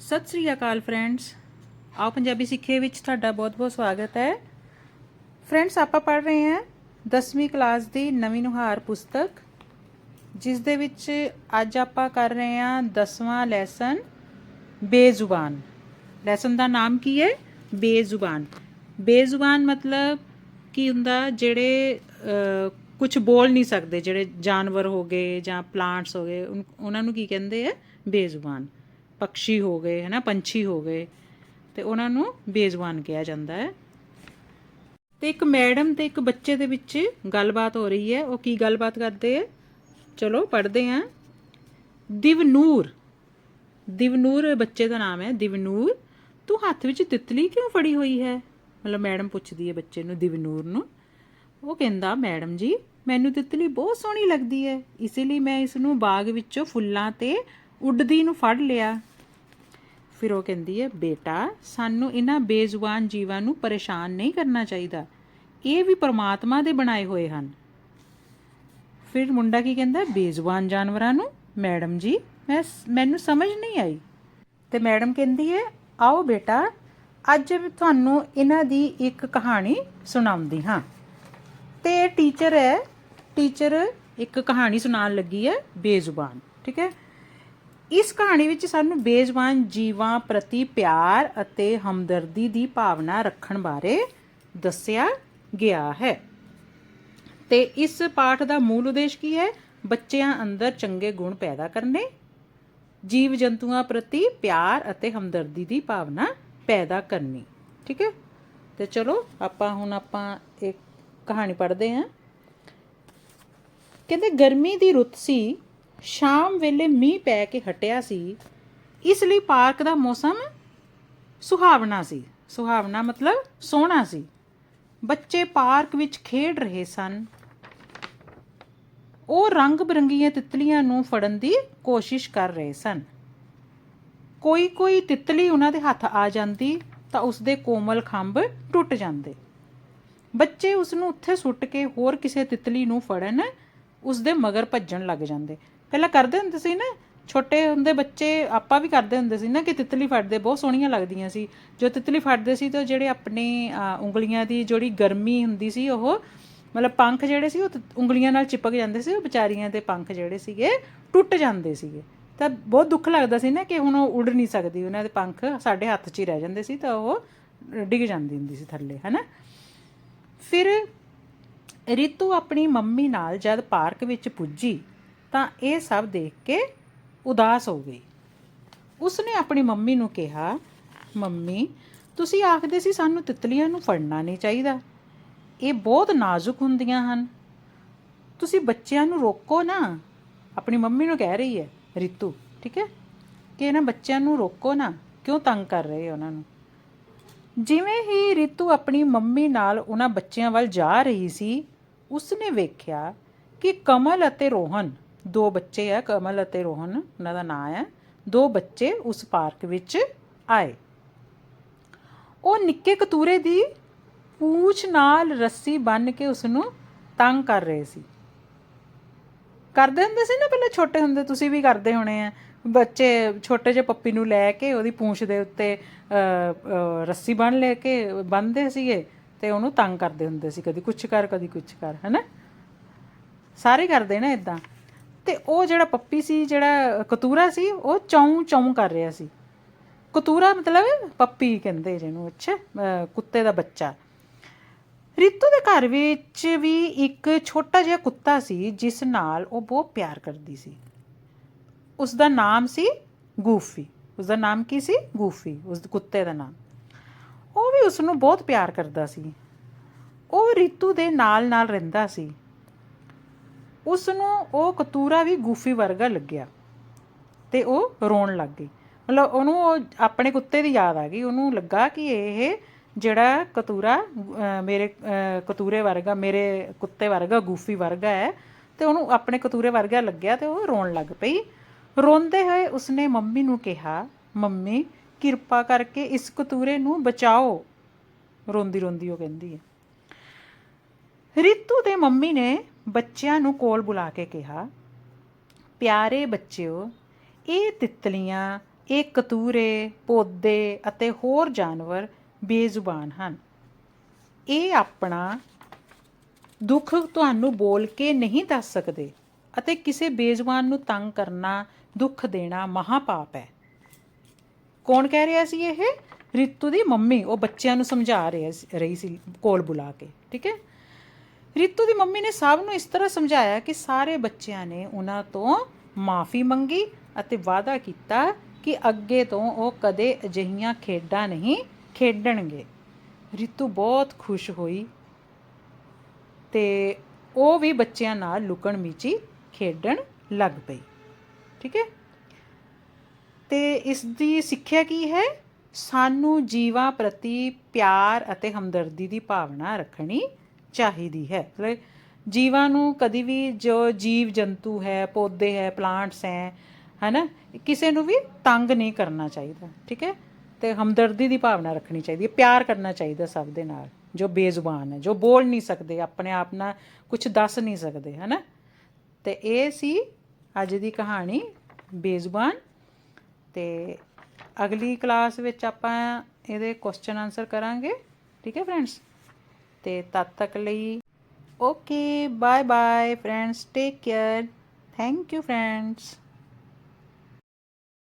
ਸਤਿ ਸ੍ਰੀ ਅਕਾਲ friends. ਆਓ ਪੰਜਾਬੀ ਸਿੱਖੇ ਵਿੱਚ ਤੁਹਾਡਾ ਬਹੁਤ-ਬਹੁਤ ਸਵਾਗਤ ਹੈ। ਫਰੈਂਡਸ, ਆਪਾਂ ਪੜ੍ਹ ਰਹੇ ਹਾਂ 10ਵੀਂ ਕਲਾਸ ਦੀ ਨਵੀਂ ਨੁਹਾਰ ਪੁਸਤਕ, ਜਿਸ ਦੇ ਵਿੱਚ ਅੱਜ ਆਪਾਂ ਕਰ ਰਹੇ ਹਾਂ 10ਵਾਂ ਲੈਸਨ ਬੇਜ਼ੁਬਾਨ। ਲੈਸਨ ਦਾ ਨਾਮ ਕੀ ਹੈ? ਬੇਜ਼ੁਬਾਨ। ਬੇਜ਼ੁਬਾਨ ਮਤਲਬ ਕੀ ਹੁੰਦਾ? ਜਿਹੜੇ ਕੁਝ ਬੋਲ ਨਹੀਂ ਸਕਦੇ, ਜਿਹੜੇ ਜਾਨਵਰ ਹੋ ਗਏ ਜਾਂ ਪਲਾਂਟਸ ਹੋ ਗਏ ਉਹਨਾਂ ਨੂੰ ਕੀ ਕਹਿੰਦੇ ਆ? ਬੇਜ਼ੁਬਾਨ। ਪਕਸ਼ੀ ਹੋ ਗਏ ਹੈ ਨਾ ਪੰਛੀ ਹੋ ਗਏ, ਤੇ ਉਹਨਾਂ ਨੂੰ ਬੇਜ਼ਬਾਨ ਕਿਹਾ ਜਾਂਦਾ ਹੈ। ਤੇ ਇੱਕ ਮੈਡਮ ਤੇ ਇੱਕ ਬੱਚੇ ਦੇ ਵਿੱਚ ਗੱਲਬਾਤ ਹੋ ਰਹੀ ਹੈ। ਉਹ ਕੀ ਗੱਲਬਾਤ ਕਰਦੇ ਹੈ? ਚਲੋ, ਪੜ੍ਹਦੇ ਹਾਂ। ਦਿਵਨੂਰ ਦਿਵਨੂਰ ਬੱਚੇ ਦਾ ਨਾਮ ਹੈ, ਦਿਵਨੂਰ। ਤੂੰ ਹੱਥ ਵਿੱਚ ਤਿਤਲੀ ਕਿਉਂ ਫੜੀ ਹੋਈ ਹੈ? ਮਤਲਬ ਮੈਡਮ ਪੁੱਛਦੀ ਹੈ ਬੱਚੇ ਨੂੰ, ਦਿਵਨੂਰ ਨੂੰ। ਉਹ ਕਹਿੰਦਾ, ਮੈਡਮ ਜੀ, ਮੈਨੂੰ ਤਿਤਲੀ ਬਹੁਤ ਸੋਹਣੀ ਲੱਗਦੀ ਹੈ। ਇਸੇ ਲਈ ਮੈਂ ਇਸ ਨੂੰ ਬਾਗ ਵਿੱਚੋਂ ਫੁੱਲਾਂ ਤੇ ਉੱਡਦੀ ਨੂੰ ਫੜ ਲਿਆ। ਫਿਰ ਉਹ ਕਹਿੰਦੀ ਹੈ, ਬੇਟਾ, ਸਾਨੂੰ ਇਹਨਾਂ ਬੇਜ਼ੁਬਾਨ ਜੀਵਾਂ ਨੂੰ ਪਰੇਸ਼ਾਨ ਨਹੀਂ ਕਰਨਾ ਚਾਹੀਦਾ। ਇਹ ਵੀ ਪਰਮਾਤਮਾ ਦੇ ਬਣਾਏ ਹੋਏ ਹਨ। ਫਿਰ ਮੁੰਡਾ ਕੀ ਕਹਿੰਦਾ, ਬੇਜ਼ੁਬਾਨ ਜਾਨਵਰਾਂ ਨੂੰ? ਮੈਡਮ ਜੀ, ਮੈਂ ਮੈਨੂੰ ਸਮਝ ਨਹੀਂ ਆਈ। ਤੇ ਮੈਡਮ ਕਹਿੰਦੀ ਹੈ, ਆਓ ਬੇਟਾ, ਅੱਜ ਤੁਹਾਨੂੰ ਇਹਨਾਂ ਦੀ ਇੱਕ ਕਹਾਣੀ ਸੁਣਾਉਂਦੀ ਹਾਂ। ਤੇ ਟੀਚਰ ਹੈ ਟੀਚਰ ਇੱਕ ਕਹਾਣੀ ਸੁਣਾਉਣ ਲੱਗੀ ਹੈ, ਬੇਜ਼ੁਬਾਨ, ਠੀਕ ਹੈ? ਇਸ ਕਹਾਣੀ ਵਿੱਚ ਸਾਨੂੰ ਬੇਜ਼ਬਾਨ ਜੀਵਾਂ ਪ੍ਰਤੀ ਪਿਆਰ ਅਤੇ ਹਮਦਰਦੀ ਦੀ ਭਾਵਨਾ ਰੱਖਣ ਬਾਰੇ ਦੱਸਿਆ ਗਿਆ ਹੈ। ਤੇ ਇਸ ਪਾਠ ਦਾ ਮੂਲ ਉਦੇਸ਼ ਕੀ ਹੈ? ਬੱਚਿਆਂ ਅੰਦਰ ਚੰਗੇ ਗੁਣ ਪੈਦਾ ਕਰਨੇ, ਜੀਵ ਜੰਤੂਆਂ ਪ੍ਰਤੀ ਪਿਆਰ ਅਤੇ ਹਮਦਰਦੀ ਦੀ ਭਾਵਨਾ ਪੈਦਾ ਕਰਨੀ। ਠੀਕ ਹੈ? ਤੇ ਚਲੋ, ਆਪਾਂ ਹੁਣ ਆਪਾਂ ਇੱਕ ਕਹਾਣੀ ਪੜ੍ਹਦੇ ਹਾਂ। ਕਹਿੰਦੇ, ਗਰਮੀ ਦੀ ਰੁੱਤ ਸੀ ਸ਼ਾਮ ਵੇਲੇ ਮੀਂਹ ਪੈ ਕੇ ਹਟਿਆ ਸੀ, ਇਸ ਲਈ ਪਾਰਕ ਦਾ ਮੌਸਮ ਸੁਹਾਵਣਾ ਸੀ। ਸੁਹਾਵਣਾ ਮਤਲਬ ਸੋਹਣਾ ਸੀ। ਬੱਚੇ ਪਾਰਕ ਵਿੱਚ ਖੇਡ ਰਹੇ ਸਨ। ਉਹ ਰੰਗ ਬਰੰਗੀਆਂ ਤਿਤਲੀਆਂ ਨੂੰ ਫੜਨ ਦੀ ਕੋਸ਼ਿਸ਼ ਕਰ ਰਹੇ ਸਨ। ਕੋਈ ਕੋਈ ਤਿਤਲੀ ਉਹਨਾਂ ਦੇ ਹੱਥ ਆ ਜਾਂਦੀ ਤਾਂ ਉਸਦੇ ਕੋਮਲ ਖੰਭ ਟੁੱਟ ਜਾਂਦੇ। ਬੱਚੇ ਉਸ ਨੂੰ ਉੱਥੇ ਸੁੱਟ ਕੇ ਹੋਰ ਕਿਸੇ ਤਿਤਲੀ ਨੂੰ ਫੜਨ ਉਸ ਦੇ ਮਗਰ ਭੱਜਣ ਲੱਗ ਜਾਂਦੇ। ਪਹਿਲਾਂ ਕਰਦੇ ਹੁੰਦੇ ਸੀ ਨਾ, ਛੋਟੇ ਹੁੰਦੇ ਬੱਚੇ ਆਪਾਂ ਵੀ ਕਰਦੇ ਹੁੰਦੇ ਸੀ ਨਾ ਕਿ ਤਿਤਲੀ ਫੜਦੇ, ਬਹੁਤ ਸੋਹਣੀਆਂ ਲੱਗਦੀਆਂ ਸੀ। ਜੋ ਤਿਤਲੀ ਫੜਦੇ ਸੀ ਤਾਂ ਜਿਹੜੇ ਆਪਣੇ ਉਂਗਲੀਆਂ ਦੀ ਜਿਹੜੀ ਗਰਮੀ ਹੁੰਦੀ ਸੀ, ਉਹ ਮਤਲਬ ਪੰਖ ਜਿਹੜੇ ਸੀ, ਉਹ ਉਂਗਲੀਆਂ ਨਾਲ ਚਿਪਕ ਜਾਂਦੇ ਸੀ, ਉਹ ਵਿਚਾਰੀਆਂ ਦੇ ਪੰਖ ਜਿਹੜੇ ਸੀਗੇ, ਟੁੱਟ ਜਾਂਦੇ ਸੀਗੇ। ਤਾਂ ਬਹੁਤ ਦੁੱਖ ਲੱਗਦਾ ਸੀ ਨਾ ਕਿ ਹੁਣ ਉਹ ਉੱਡ ਨਹੀਂ ਸਕਦੀ, ਉਹਨਾਂ ਦੇ ਪੰਖ ਸਾਡੇ ਹੱਥ 'ਚ ਹੀ ਰਹਿ ਜਾਂਦੇ ਸੀ, ਤਾਂ ਉਹ ਡਿੱਗ ਜਾਂਦੀ ਹੁੰਦੀ ਸੀ ਥੱਲੇ, ਹੈਨਾ? ਫਿਰ ਰਿਤੂ ਆਪਣੀ ਮੰਮੀ ਨਾਲ ਜਦ ਪਾਰਕ ਵਿੱਚ ਪੁੱਜੀ ਤਾਂ ਇਹ ਸਭ ਦੇਖ ਕੇ ਉਦਾਸ ਹੋ ਗਈ। ਉਸਨੇ ਆਪਣੀ ਮੰਮੀ ਨੂੰ ਕਿਹਾ, ਮੰਮੀ, ਤੁਸੀਂ ਆਖਦੇ ਸੀ ਸਾਨੂੰ ਤਿਤਲੀਆਂ ਨੂੰ ਫੜਨਾ ਨਹੀਂ ਚਾਹੀਦਾ। ਇਹ ਬਹੁਤ ਨਾਜ਼ੁਕ ਹੁੰਦੀਆਂ ਹਨ। ਤੁਸੀਂ ਬੱਚਿਆਂ ਨੂੰ ਰੋਕੋ ਨਾ। ਆਪਣੀ ਮੰਮੀ ਨੂੰ ਕਹਿ ਰਹੀ ਹੈ, ਰਿਤੂ, ਠੀਕ ਹੈ? ਕਿ ਇਹਨਾਂ ਬੱਚਿਆਂ ਨੂੰ ਰੋਕੋ ਨਾ। ਕਿਉਂ ਤੰਗ ਕਰ ਰਹੇ ਹੋ ਉਹਨਾਂ ਨੂੰ? ਜਿਵੇਂ ਹੀ ਰਿਤੂ ਆਪਣੀ ਮੰਮੀ ਨਾਲ ਉਹਨਾਂ ਬੱਚਿਆਂ ਵੱਲ ਜਾ ਰਹੀ ਸੀ, ਉਸਨੇ ਵੇਖਿਆ ਕਿ ਕਮਲ ਅਤੇ ਰੋਹਨ ਦੋ ਬੱਚੇ ਆ, ਕਮਲ ਅਤੇ ਰੋਹਨ, ਉਹਨਾਂ ਦਾ ਨਾਂ ਹੈ ਦੋ ਬੱਚੇ ਉਸ ਪਾਰਕ ਵਿੱਚ ਆਏ। ਉਹ ਨਿੱਕੇ ਕਤੂਰੇ ਦੀ ਪੂਛ ਨਾਲ ਰੱਸੀ ਬੰਨ੍ਹ ਕੇ ਉਸ ਨੂੰ ਤੰਗ ਕਰ ਰਹੇ ਸੀ। ਕਰਦੇ ਹੁੰਦੇ ਸੀ ਨਾ ਪਹਿਲਾਂ ਛੋਟੇ ਹੁੰਦੇ, ਤੁਸੀਂ ਵੀ ਕਰਦੇ ਹੋਣੇ ਆ। ਬੱਚੇ ਛੋਟੇ ਜਿਹੇ ਪੱਪੀ ਨੂੰ ਲੈ ਕੇ ਉਹਦੀ ਪੂੰਛ ਦੇ ਉੱਤੇ ਰੱਸੀ ਬੰਨ ਲੈ ਕੇ ਬੰਨਦੇ ਸੀਗੇ ਤੇ ਉਹਨੂੰ ਤੰਗ ਕਰਦੇ ਹੁੰਦੇ ਸੀ। ਕਦੀ ਕੁਛ ਕਰ, ਕਦੀ ਕੁਛ ਕਰ, ਹੈਨਾ? ਸਾਰੇ ਕਰਦੇ ਨਾ ਇਦਾਂ ਤੇ ਉਹ ਜਿਹੜਾ ਪੱਪੀ ਸੀ, ਜਿਹੜਾ ਕਤੂਰਾ ਸੀ, ਉਹ ਚੌਂ ਚੌਂ ਕਰ ਰਿਹਾ ਸੀ। ਕਤੂਰਾ ਮਤਲਬ ਪੱਪੀ ਕਹਿੰਦੇ ਜਿਹਨੂੰ, ਅੱਛਾ ਕੁੱਤੇ ਦਾ ਬੱਚਾ। ਰਿਤੂ ਦੇ ਘਰ ਵਿੱਚ ਵੀ ਇੱਕ ਛੋਟਾ ਜਿਹਾ ਕੁੱਤਾ ਸੀ, ਜਿਸ ਨਾਲ ਉਹ ਬਹੁਤ ਪਿਆਰ ਕਰਦੀ ਸੀ। ਉਸ ਦਾ ਨਾਮ ਸੀ ਗੂਫੀ। ਉਸ ਦਾ ਨਾਮ ਕੀ ਸੀ? ਗੂਫੀ। ਉਸ ਕੁੱਤੇ ਦਾ ਨਾਮ। ਉਹ ਵੀ ਉਸ ਨੂੰ ਬਹੁਤ ਪਿਆਰ ਕਰਦਾ ਸੀ। ਉਹ ਰਿਤੂ ਦੇ ਨਾਲ ਨਾਲ ਰਹਿੰਦਾ ਸੀ। ਉਸ ਨੂੰ ਉਹ ਕਤੂਰਾ ਵੀ ਗੂਫੀ ਵਰਗਾ ਲੱਗਿਆ ਤੇ ਉਹ ਰੋਣ ਲੱਗ ਗਈ। ਮਤਲਬ ਉਹਨੂੰ ਉਹ ਆਪਣੇ ਕੁੱਤੇ ਦੀ ਯਾਦ ਆ ਗਈ। ਉਹਨੂੰ ਲੱਗਾ ਕਿ ਇਹ ਜਿਹੜਾ ਕਤੂਰਾ ਮੇਰੇ ਕਤੂਰੇ ਵਰਗਾ, ਮੇਰੇ ਕੁੱਤੇ ਵਰਗਾ, ਗੂਫੀ ਵਰਗਾ ਹੈ ਤੇ ਉਹਨੂੰ ਆਪਣੇ ਕਤੂਰੇ ਵਰਗਾ ਲੱਗਿਆ ਤੇ ਉਹ ਰੋਣ ਲੱਗ ਪਈ। ਰੋਂਦੇ ਹੋਏ ਉਸਨੇ ਮੰਮੀ ਨੂੰ ਕਿਹਾ, ਮੰਮੀ, ਕਿਰਪਾ ਕਰਕੇ ਇਸ ਕਤੂਰੇ ਨੂੰ ਬਚਾਓ। ਰੋਂਦੀ ਰੋਂਦੀ ਉਹ ਕਹਿੰਦੀ ਹੈ। ਰਿਤੂ ਦੇ ਮੰਮੀ ਨੇ ਬੱਚਿਆਂ ਨੂੰ ਕੋਲ ਬੁਲਾ ਕੇ ਕਿਹਾ, ਪਿਆਰੇ ਬੱਚਿਓ, ਇਹ ਤਿੱਤਲੀਆਂ, ਇਹ ਕਤੂਰੇ, ਪੌਦੇ ਅਤੇ ਹੋਰ ਜਾਨਵਰ ਬੇਜ਼ੁਬਾਨ ਹਨ। ਇਹ ਆਪਣਾ ਦੁੱਖ ਤੁਹਾਨੂੰ ਬੋਲ ਕੇ ਨਹੀਂ ਦੱਸ ਸਕਦੇ ਅਤੇ ਕਿਸੇ ਬੇਜ਼ੁਬਾਨ ਨੂੰ ਤੰਗ ਕਰਨਾ, ਦੁੱਖ ਦੇਣਾ ਮਹਾਪਾਪ ਹੈ। ਕੌਣ ਕਹਿ ਰਿਹਾ ਸੀ ਇਹ? ਰਿਤੂ ਦੀ ਮੰਮੀ, ਉਹ ਬੱਚਿਆਂ ਨੂੰ ਸਮਝਾ ਰਿਹਾ ਰਹੀ ਸੀ ਕੋਲ ਬੁਲਾ ਕੇ, ਠੀਕ ਹੈ? ਰਿਤੂ ਦੀ ਮੰਮੀ ਨੇ ਸਭ ਨੂੰ ਇਸ ਤਰ੍ਹਾਂ ਸਮਝਾਇਆ ਕਿ ਸਾਰੇ ਬੱਚਿਆਂ ਨੇ ਉਹਨਾਂ ਤੋਂ ਮਾਫੀ ਮੰਗੀ ਅਤੇ ਵਾਅਦਾ ਕੀਤਾ ਕਿ ਅੱਗੇ ਤੋਂ ਉਹ ਕਦੇ ਅਜਿਹੀਆਂ ਖੇਡਾਂ ਨਹੀਂ ਖੇਡਣਗੇ। ਰਿਤੂ ਬਹੁਤ ਖੁਸ਼ ਹੋਈ ਤੇ ਉਹ ਵੀ ਬੱਚਿਆਂ ਨਾਲ ਲੁਕਣ ਮਿਚੀ ਖੇਡਣ ਲੱਗ ਪਈ। ਠੀਕ ਹੈ? ਤੇ ਇਸ ਦੀ ਸਿੱਖਿਆ ਕੀ ਹੈ? ਸਾਨੂੰ ਜੀਵਾਂ ਪ੍ਰਤੀ ਪਿਆਰ ਅਤੇ ਹਮਦਰਦੀ ਦੀ ਭਾਵਨਾ ਰੱਖਣੀ ਚਾਹੀਦੀ ਹੈ। ਮਤਲਬ ਜੀਵਾਂ ਨੂੰ ਕਦੀ ਵੀ ਜੋ ਜੀਵ ਜੰਤੂ ਹੈ, ਪੌਦੇ ਹੈ, ਪਲਾਂਟਸ ਹੈ, ਹੈਨਾ, ਕਿਸੇ ਨੂੰ ਵੀ ਤੰਗ ਨਹੀਂ ਕਰਨਾ ਚਾਹੀਦਾ, ਠੀਕ ਹੈ? ਤੇ ਹਮਦਰਦੀ ਦੀ ਭਾਵਨਾ ਰੱਖਣੀ ਚਾਹੀਦੀ ਹੈ, ਪਿਆਰ ਕਰਨਾ ਚਾਹੀਦਾ ਸਭ ਦੇ ਨਾਲ, ਜੋ ਬੇਜ਼ੁਬਾਨ ਹੈ, ਜੋ ਬੋਲ ਨਹੀਂ ਸਕਦੇ, ਆਪਣੇ ਆਪ ਨਾਲ ਕੁਝ ਦੱਸ ਨਹੀਂ ਸਕਦੇ, ਹੈਨਾ? ਤੇ ਇਹ ਸੀ ਅੱਜ ਦੀ ਕਹਾਣੀ, ਬੇਜ਼ੁਬਾਨ। ਤੇ ਅਗਲੀ ਕਲਾਸ ਵਿੱਚ ਆਪਾਂ ਇਹਦੇ ਕੁਐਸਚਨ ਆਨਸਰ ਕਰਾਂਗੇ, ਠੀਕ ਹੈ ਫਰੈਂਡਸ? ਤੇ ਤਦ ਤੱਕ ਲਈ okay bye bye friends take care thank you friends.